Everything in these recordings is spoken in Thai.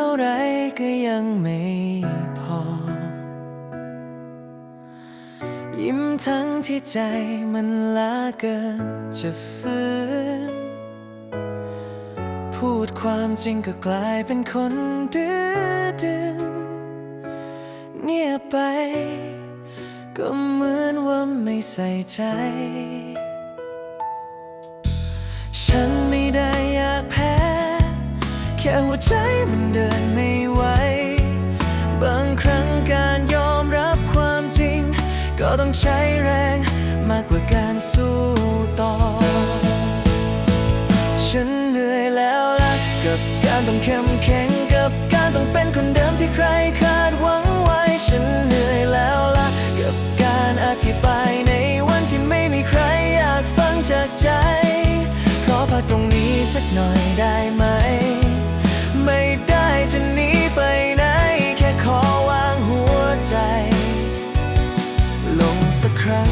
เท่าไรก็ยังไม่พอ ยิ้มทั้งที่ใจมันล้าเกินจะฟื้น พูดความจริงก็กลายเป็นคนดื้อดึงเงียบไป ก็เหมือนว่าไม่ใส่ใจ แค่หัวใจมันเดินไม่ไหว บางครั้งการยอมรับความจริง ก็ต้องใช้แรงมากกว่าการสู้ต่อ ฉันเหนื่อยแล้วล่ะกับการต้องเข้มแข็งกับการต้องเป็นคนเดิมที่ใครคาดหวังไว้ ฉันเหนื่อยแล้วล่ะกับการอธิบายในวันที่ไม่มีใครอยากฟังจากใจ ขอพักตรงนี้สักหน่อยได้ สักครั้ง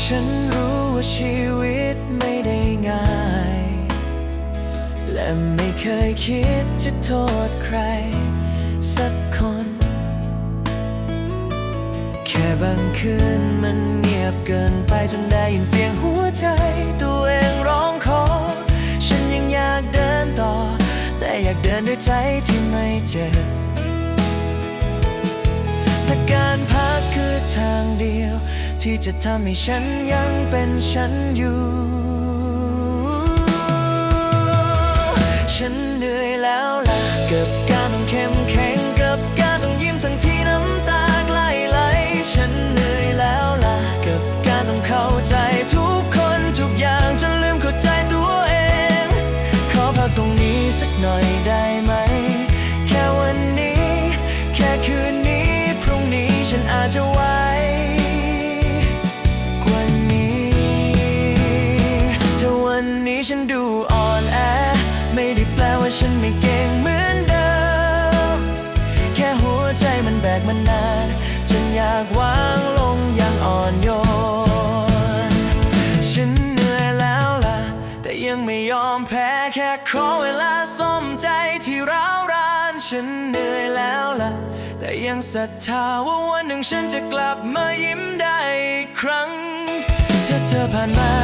ฉันรู้ว่าชีวิตไม่ได้ง่าย และไม่เคยคิดจะโทษใคร สักคน แค่บางคืนมันเงียบเกินไปจนได้ยินเสียงหัวใจตัวเอง ใจที่ไม่เจ็บถ้าการพักคือทางเดียว ที่จะทำให้ฉันยังเป็นฉันอยู่ ฉันเหนื่อยแล้วล่ะกับ สักหน่อยได้ไหม แค่วันนี้ แค่คืนนี้ พรุ่งนี้ฉันอาจจะไหวกว่านี้ถ้าวันนี้ฉันดูอ่อนแอ ไม่ได้แปลว่าฉันไม่เก่งเหมือนเดิม แค่หัวใจมันแบกมันนาน จนอยากว่า ไม่ยอมแพ้แค่ขอเวลาสมใจที่ร้าวรานฉันเหนื่อยแล้วล่ะ แต่ยังศรัทธาว่าวันหนึ่งฉันจะกลับมายิ้มได้อีกครั้ง ถ้าเธอผ่านมา